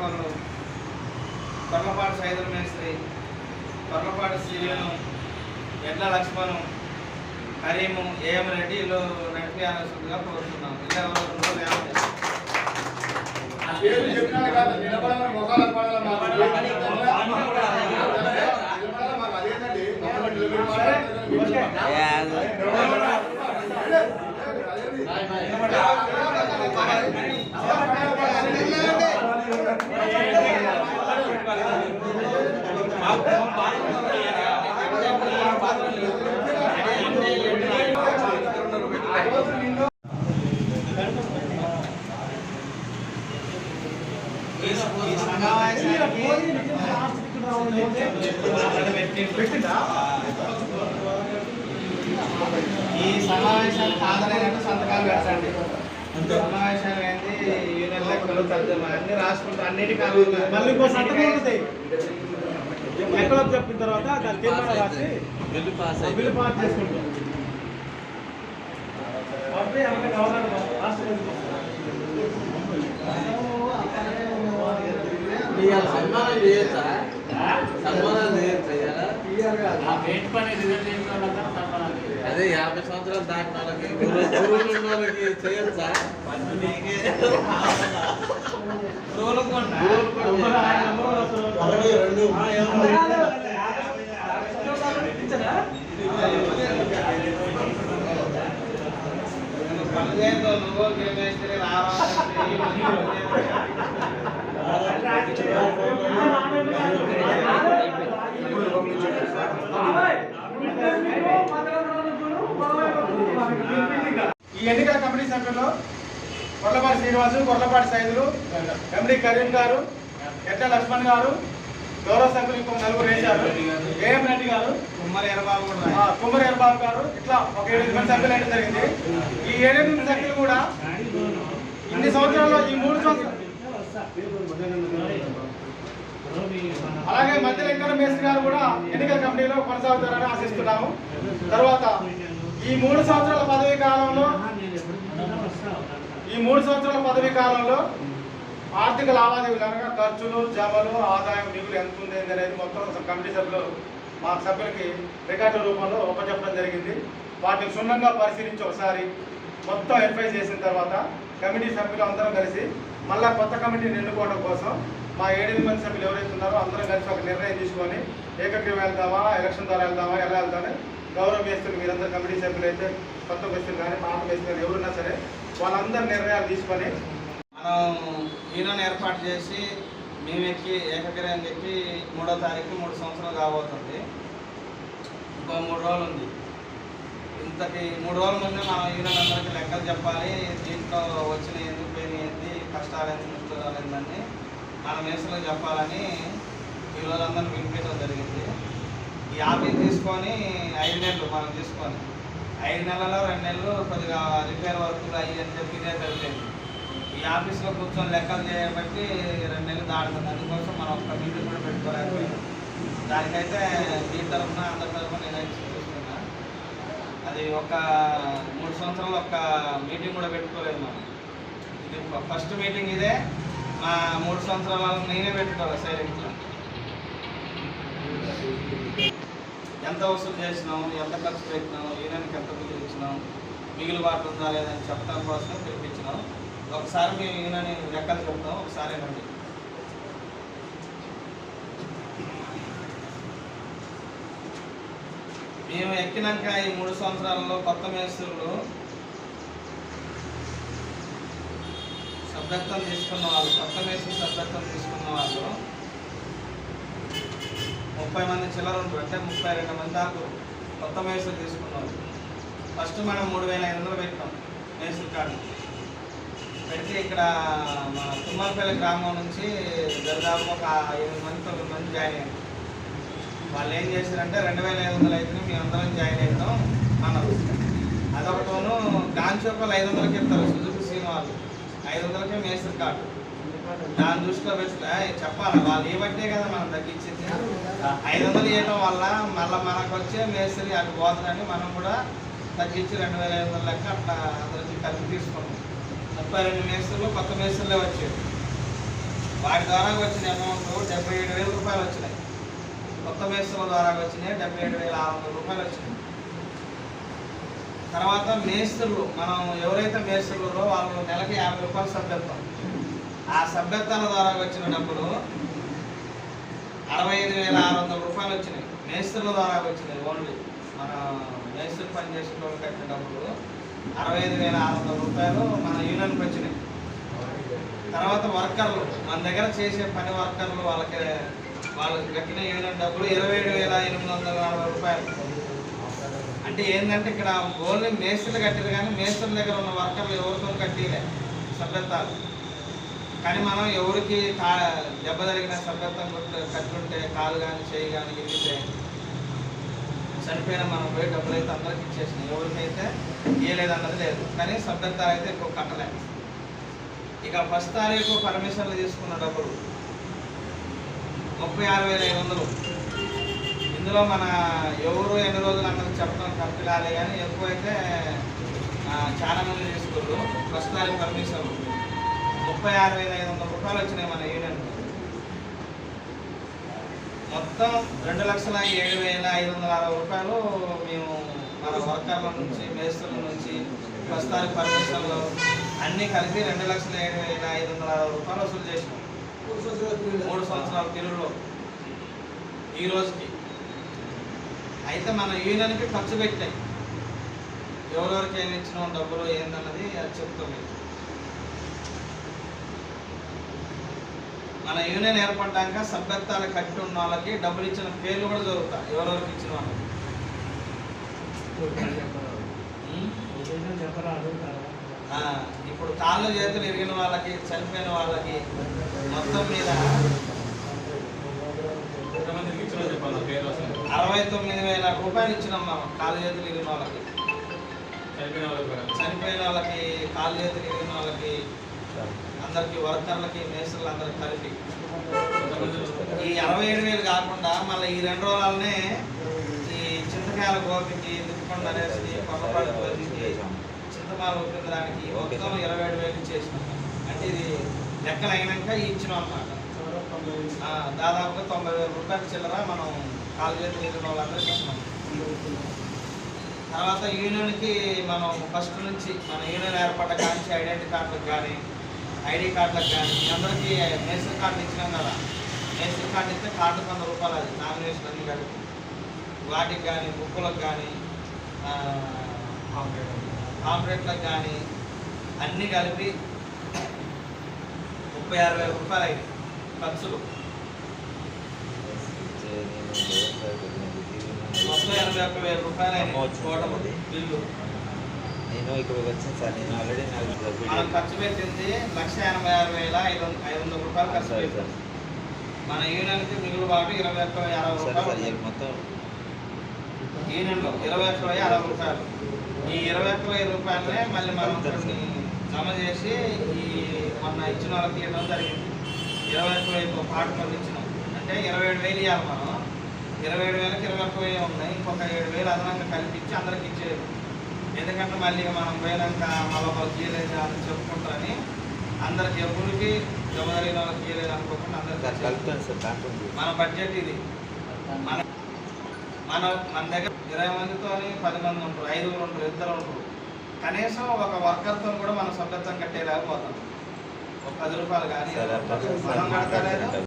నిర్వాహకులు పర్లపాటి సైదుల మేస్త్రి పర్లపాటి శ్రీవేణు ఎడ్ల లక్ష్మణు కరీము ఏఎం రెడ్డి రెడ్డిలు నడిపించాల్సిందిగా కోరుతున్నాం. ఇలా ఎవరు ఈ సమావేశానికి హాజరైనట్టు సంతకాలు పెట్టండి. సమావేశాలు ఏంది యూనియన్ లెక్కలు తర్జుమా అన్ని రాసుకుంటూ అన్నిటికీ మళ్ళీ ఇంకో సంతకం ఉంటుంది. ఎక్కడో చెప్పిన తర్వాత దాని తీర్మానం రాసి బిల్లు పాస్ చేసుకుంటాం. అప్పుడే ఏమన్నా గవర్నర్ రాష్ట్రపతి ఇవాళ సన్మానం చేయొచ్చా సన్మానం చేయొచ్చా అదే యాభై సంవత్సరాలు దాటిన వాళ్ళకి గురువు గురువులు ఉన్న వాళ్ళకి చేయొచ్చా అరవై రెండు. పనిచేయతో నువ్వు గేమేస్తే ఈ ఎన్నికల కమిటీ సభ్యులు కొర్లపాటి శ్రీనివాసు కొర్లపాటి సైదులు ఎండి కరీం గారు ఎట్ల లక్ష్మణ్ గారు గౌరవ సభ్యులు ఇంకో నలుగురు వేశారు. ఏఎం రెడ్డి గారు కుమ్మరి ఎరబాబు కుమ్మరి ఎర్రబాబు గారు ఇట్లా ఒక ఏడు మంది సభ్యులు అయితే జరిగింది. ఈ ఏడెనిమిది సభ్యులు కూడా ఇన్ని సంవత్సరాల్లో ఈ మూడు సంవత్సరాలు అలాగే మధ్య వెంకట మేస్త్రి గారు కూడా ఎన్నికల కమిటీలో కొనసాగుతారని ఆశిస్తున్నాము. తర్వాత ఈ మూడు సంవత్సరాల పదవీ కాలంలో ఈ మూడు సంవత్సరాల పదవీ కాలంలో ఆర్థిక లావాదేవీలు అనగా ఖర్చులు జమలు ఆదాయం నిధులు ఎంత ఉంది అనేది మొత్తం కమిటీ సభ్యులు మా సభ్యులకి రికార్డు రూపంలో ఒప్పచెప్పడం జరిగింది. వాటిని క్షుణ్ణంగా పరిశీలించి ఒకసారి మొత్తం వెరిఫై చేసిన తర్వాత కమిటీ సభ్యులు అందరం కలిసి మళ్ళీ కొత్త కమిటీని ఎన్నుకోవడం కోసం మా ఏడెనిమిది మంది సభ్యులు ఎవరైతే ఉన్నారో అందరం కలిసి ఒక నిర్ణయం తీసుకొని ఏకగ్రీవం వెళ్దామా ఎలక్షన్ ద్వారా వెళ్దామా ఎలా వెళ్తామని గౌరవ మేస్తులు మీరందరూ కమిటీ సభ్యులు అయితే కొత్త మేస్తులు కానీ పాత మేస్తులు కానీ ఎవరున్నా సరే వాళ్ళందరి నిర్ణయాలు తీసుకొని మనం యూనియన్ ఏర్పాటు చేసి మేము ఎక్కి ఏకగ్రీవం ఎక్కి మూడో తారీఖు మూడు సంవత్సరాలు కాబోతుంది. ఇంకో మూడు రోజులు ఉంది. ఇంతకి మూడు రోజుల ముందే మనం యూనియన్ అందరికీ లెక్కలు చెప్పాలి. దీంట్లో వచ్చిన ఎందుకు పోయినాయి కష్టాలు నష్టాలు మన మేసులకు చెప్పాలని ఈ రోజు అందరిని జరిగింది. ఈ ఆఫీస్ తీసుకొని ఐదు నెలలు మనం తీసుకొని ఐదు నెలల్లో రెండు నెలలు కొద్దిగా రిపేర్ వర్కులు అయ్యి అని చెప్పి జరిగింది. ఈ ఆఫీస్లో కూర్చొని లెక్కలు చేయబట్టి రెండు నెలలు దాడుతుంది అందుకోసం మనం ఒక మీటింగ్ కూడా పెట్టుకోలేకపోయాం. దానికైతే మీ తరఫున అందరి తరఫున నేనైతే చూస్తున్నా అది ఒక మూడు సంవత్సరాలు ఒక మీటింగ్ కూడా పెట్టుకోలేదు మనం. ఫస్ట్ మీటింగ్ ఇదే మా మూడు సంవత్సరాలు నేనే పెట్టుకోవాలి సైలెంట్లో ఎంత వసూలు చేసినాం ఎంత ఖర్చు పెట్టినాం యూనియన్కి ఎంత బిల్లు ఇచ్చినాం మిగిలిబాటు ఉందా లేదని చెప్పడం కోసం పిలిపించినాం. ఒకసారి మేము ఈయనని లెక్కలు చెప్తాం ఒకసారి రండి మేము ఎక్కినాక ఈ మూడు సంవత్సరాలలో కొత్త మేస్త్రులు సభ్యత్వం తీసుకున్న వాళ్ళు కొత్త మేస్త్రి సభ్యత్వం తీసుకున్న వాళ్ళు ముప్పై మంది చిల్లర ఉంటారు. అంటే ముప్పై రెండు మంది దాకా కొత్త మేసులు తీసుకున్నారు ఫస్ట్ మనం మూడు వేల ఐదు వందలు పెట్టాం మేస్త్రి కార్డు పెట్టి ఇక్కడ మా తుమ్మలపల్లి గ్రామం నుంచి దాదాపు ఒక ఎనిమిది మంది తొమ్మిది మంది జాయిన్ అయ్యారు. వాళ్ళు ఏం చేశారంటే రెండు వేల ఐదు వందలు ఐదుని మేము అందరం జాయిన్ అవుతాం అన్నారు. అదొకటోను గాంచోపల్లి ఐదు వందలకి ఇస్తారు సుజుకి సీన్ వాళ్ళు ఐదు వందలకే మేస్త్రి కార్డు. దాని దృష్టిలో పెట్టి చెప్పాలి? వాళ్ళు ఏమంటే కదా మనం తగ్గించింది? ఐదు వందలు ఇవ్వడం వల్ల మళ్ళీ మనకు వచ్చే మేస్త్రి అటు పోతుందని మనం కూడా తగ్గించి రెండు వేల ఐదు వందల లెక్క అట్లా అందరికి కలిపి తీసుకున్నాం ముప్పై రెండు మేస్త్రులు కొత్త మేస్త్రులే వచ్చాయి. వాటి ద్వారా వచ్చిన అమౌంట్ డెబ్బై ఏడు వేల రూపాయలు వచ్చినాయి. కొత్త మేస్త్రుల ద్వారా వచ్చినాయి డెబ్బై ఏడు వేల ఆరు వందల రూపాయలు వచ్చినాయి. తర్వాత మేస్త్రులు మనం ఎవరైతే మేస్త్రులలో వాళ్ళు నెలకి యాభై రూపాయలు సభ్యత్వం. ఆ సభ్యత్వాల ద్వారా వచ్చిన డబ్బులు అరవై ఐదు వేల ఆరు వందల రూపాయలు వచ్చినాయి. మేస్త్రుల ద్వారా వచ్చినాయి ఓన్లీ. మన మేస్త్రి పని చేసిన వాళ్ళు కట్టిన డబ్బులు అరవై ఐదు వేల ఆరు వందల రూపాయలు మన యూనియన్కి వచ్చినాయి. తర్వాత వర్కర్లు మన దగ్గర చేసే పని వర్కర్లు వాళ్ళకి వాళ్ళకి కట్టిన యూనియన్ డబ్బులు ఇరవై ఏడు వేల ఎనిమిది వందల నలభై రూపాయలు. అంటే ఏంటంటే ఇక్కడ ఓన్లీ మేస్త్రులు కట్టారు కానీ మేస్త్రుల దగ్గర ఉన్న వర్కర్లు ఎవరితో కట్టిలే సభ్యత్వాలు. కానీ మనం ఎవరికి కా దెబ్బ తగిలిన సభ్యత్వం కొట్టు- కట్టుంటే కాలు కానీ చేయి కానీ ఇరిగితే చనిపోయిన మనం పోయి డబ్బులు అయితే అందరికి ఇచ్చేసినాయి. ఎవరికైతే ఇవ్వలేదు అన్నది లేదు. కానీ సభ్యత్వాలు అయితే ఎక్కువ కట్టలేదు ఇక ఫస్ట్ తారీఖు పర్మిషన్లు తీసుకున్న డబ్బులు ముప్పై ఆరు వేల ఐదు వందలు. ఇందులో మన ఎవరు ఎన్ని రోజులు అందరికి చెప్పడం కంపిలాలే కానీ ఎక్కువైతే చాలా మంది తీసుకోరు ప్రస్తుతానికి పర్మిషన్ ముప్పై ఆరు వేల ఐదు వందల రూపాయలు వచ్చినాయి మన యూనియన్ మొత్తం రెండు లక్షల ఏడు వేల ఐదు వందల అరవై రూపాయలు మేము మన వర్కర్ల నుంచి మేస్తుల నుంచి ప్రస్తుతానికి పర్మిషన్లు అన్నీ కలిపి రెండు లక్షల ఏడు వేల ఐదు వందల అరవై రూపాయలు వసూలు చేసినాం. మూడు సంవత్సరాల పీరియడ్లో. ఈ రోజుకి. అయితే మన యూనియన్కి ఖర్చు పెట్టాయి. ఎవరెవరికి ఏమి ఇచ్చినాం డబ్బులు ఏందన్నది అది చెప్తాం మన యూనియన్ ఏర్పడ్డాక సభ్యత్వాలు కట్టి ఉన్న వాళ్ళకి డబ్బులు ఇచ్చిన పేర్లు కూడా జరుగుతాయి ఎవరెవరికి ఇచ్చిన వాళ్ళకి. ఇప్పుడు కాళ్ళు చేతులు ఇరిగిన వాళ్ళకి చనిపోయిన వాళ్ళకి మొత్తం మీద ఎంతమందికి ఇచ్చినా చెప్పాలి పేరు అసలు అరవై తొమ్మిది వేల రూపాయలు ఇచ్చినాం మనం కాళ్ళు చేతులు ఇరిగిన వాళ్ళకి. చనిపోయిన వాళ్ళకి. చనిపోయిన వాళ్ళకి కాళ్ళు చేతులు ఇరిగిన వాళ్ళకి అందరికి వర్కర్లకి మేస్త్రులు అందరికి కలిపి. ఈ అరవై ఏడు వేలు కాకుండా మళ్ళీ ఈ రెండు రోజులనే ఈ చింతకాయల గోపికి దిక్కుకొండ అనేసి కొత్తపాటి గోపికి చింతమాల ఉపేంద్రానికి మొత్తం ఇరవై ఏడు వేలు ఇచ్చేసినాం. అంటే ఇది లెక్కలు అయినాక ఇచ్చినాం అన్నమాట. దాదాపుగా తొంభై వేల రూపాయల చిల్లర మనం కాలేజీ చేతులు వాళ్ళందరికీ తర్వాత యూనియన్కి మనం ఫస్ట్ నుంచి మన యూనియన్ ఏర్పడ్డ కానీ ఐడెంటిటీ కార్డులకు కానీ ఐడి కార్డులకు కానీ మీ అందరికీ నేషనల్ కార్డు ఇచ్చినాం కదా. నేషనల్ కార్డు ఇస్తే కార్డు వంద రూపాయలు అది నామినేషన్ అన్ని కలిపి. వాటికి కానీ బుక్కులకు కానీ కాంప్లెట్లకు కానీ అన్నీ కలిపి ముప్పై ఆరు వేల రూపాయలు అయింది ఖర్చులు మొత్తం ఎనభై ఒక్క వేల రూపాయలు టోటల్ బిల్లు. నేను ఇక్కడికి వచ్చాను సార్ నేను ఆల్రెడీ నాకు మనం ఖర్చు పెట్టింది లక్ష ఎనభై ఆరు వేల ఐదు వంద ఐదు వందల రూపాయలు ఖర్చు సరే పెట్టాం సార్. మన యూనియన్కి మిగులు బాటు ఇరవై ఒక్క వెయ్యి అరవై రూపాయలు మొత్తం యూనియన్లో ఇరవై ఒక్క వెయ్యి అరవై రూపాయలు. ఈ ఇరవై ఒక్క వెయ్యి రూపాయలనే మళ్ళీ మనం జమ చేసి ఈ మొన్న ఇచ్చిన వాళ్ళకి ఇవ్వడం జరిగింది. ఇరవై ఒక్క వెయ్యితో పాటు కొన్ని ఇచ్చినాం అంటే ఇరవై ఏడు వేలు ఇవ్వాలి మనం. ఇరవై ఏడు వేలకి ఇరవై ఒక్క వెయ్యి ఉన్నాయి. ఇంకొక ఏడు వేలు అదనంగా కల్పించి అందరికి ఇచ్చేది ఎందుకంటే మళ్ళీ మనం పోయినాక మళ్ళీ ఇయ్యలేదు అని చెప్పుకుంటారని అందరికి ఎవరికి జమ జరిగిన వాళ్ళకి ఇయ్యలేదు అనుకోకుండా అందరికి మన బడ్జెట్ ఇది. మన మన మన దగ్గర ఇరవై మందితో పది మంది ఉంటారు ఐదుగురు ఉంటారు ఇద్దరు ఉంటారు. కనీసం ఒక వర్కర్తో కూడా మనం సభ్యత్వం కట్టేలేకపోతాం ఒక పది రూపాయలు కానీ మనం కడతలేదు.